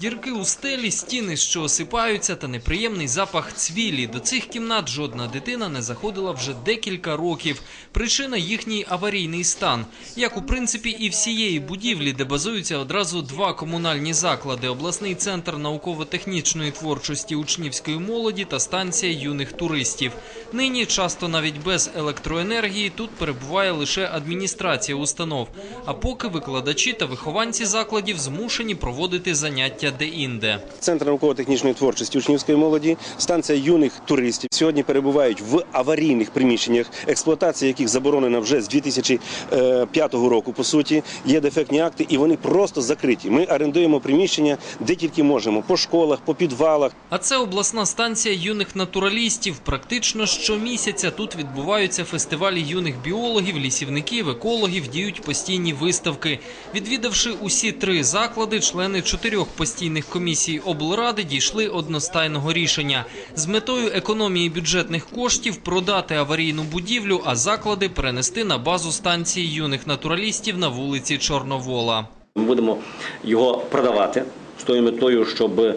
Дірки у стелі, стіни, що осипаються, та неприємний запах цвілі. До цих кімнат жодна дитина не заходила вже декілька років. Причина їхній аварійний стан. Як у принципі і всієї будівлі, де базуються одразу два комунальні заклади: обласний центр науково-технічної творчості учнівської молоді та станція юних туристів. Нині часто навіть без електроенергії тут перебуває лише адміністрація установ. А поки викладачі та вихованці закладів змушені проводити заняття де-інде. Центр науково-технічної творчості учнівської молоді, станція юних туристів сьогодні перебувають в аварійних приміщеннях, експлуатація яких заборонена вже з 2005 року. По суті, є дефектні акти, і вони просто закриті. Ми орендуємо приміщення де тільки можемо по школах, по підвалах. А це обласна станція юних натуралістів. Практично щомісяця тут відбуваються фестивалі юних біологів, лісівників, екологів, діють постійні виставки. Відвідавши усі три заклади, члени чотирьох постійних комісій облради дійшли одностайного рішення з метою економії бюджетних коштів продати аварійну будівлю, а заклади перенести на базу станції юних натуралістів на вулиці Чорновола. Ми будемо його продавати з тою метою, щоб е,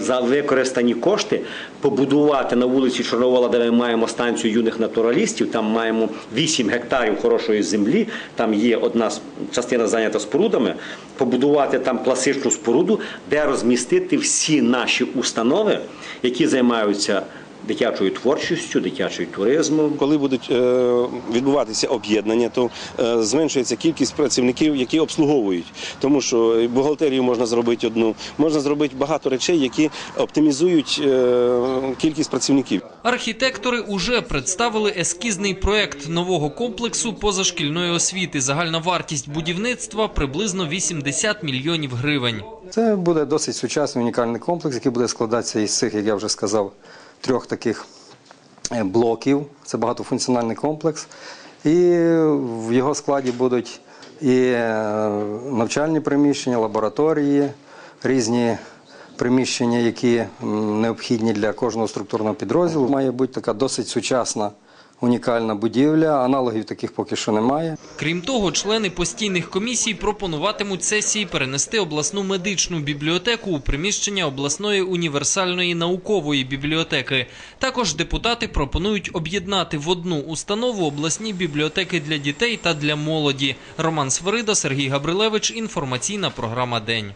за використані кошти побудувати на вулиці Чорновола, де ми маємо станцію юних натуралістів. Там маємо 8 гектарів хорошої землі. Там є одна частина зайнята спорудами. Побудувати там класичну споруду, де розмістити всі наші установи, які займаються дитячою творчістю, дитячою туризмом. Коли будуть е, відбуватися об'єднання, то е, зменшується кількість працівників, які обслуговують. Тому що бухгалтерію можна зробити одну, можна зробити багато речей, які оптимізують е, кількість працівників. Архітектори уже представили ескізний проект нового комплексу позашкільної освіти. Загальна вартість будівництва приблизно 80 мільйонів гривень. Це буде досить сучасний унікальний комплекс, який буде складатися із цих, як я вже сказав, трьох таких е, блоків. Це багатофункціональний комплекс. І в його складі будуть і е, навчальні приміщення, лабораторії, різні приміщення, які необхідні для кожного структурного підрозділу. Має бути така досить сучасна унікальна будівля. Аналогів таких поки що немає. Крім того, члени постійних комісій пропонуватимуть сесії перенести обласну медичну бібліотеку у приміщення обласної універсальної наукової бібліотеки. Також депутати пропонують об'єднати в одну установу обласні бібліотеки для дітей та для молоді. Роман Свирида, Сергій Габрилевич. Інформаційна програма День.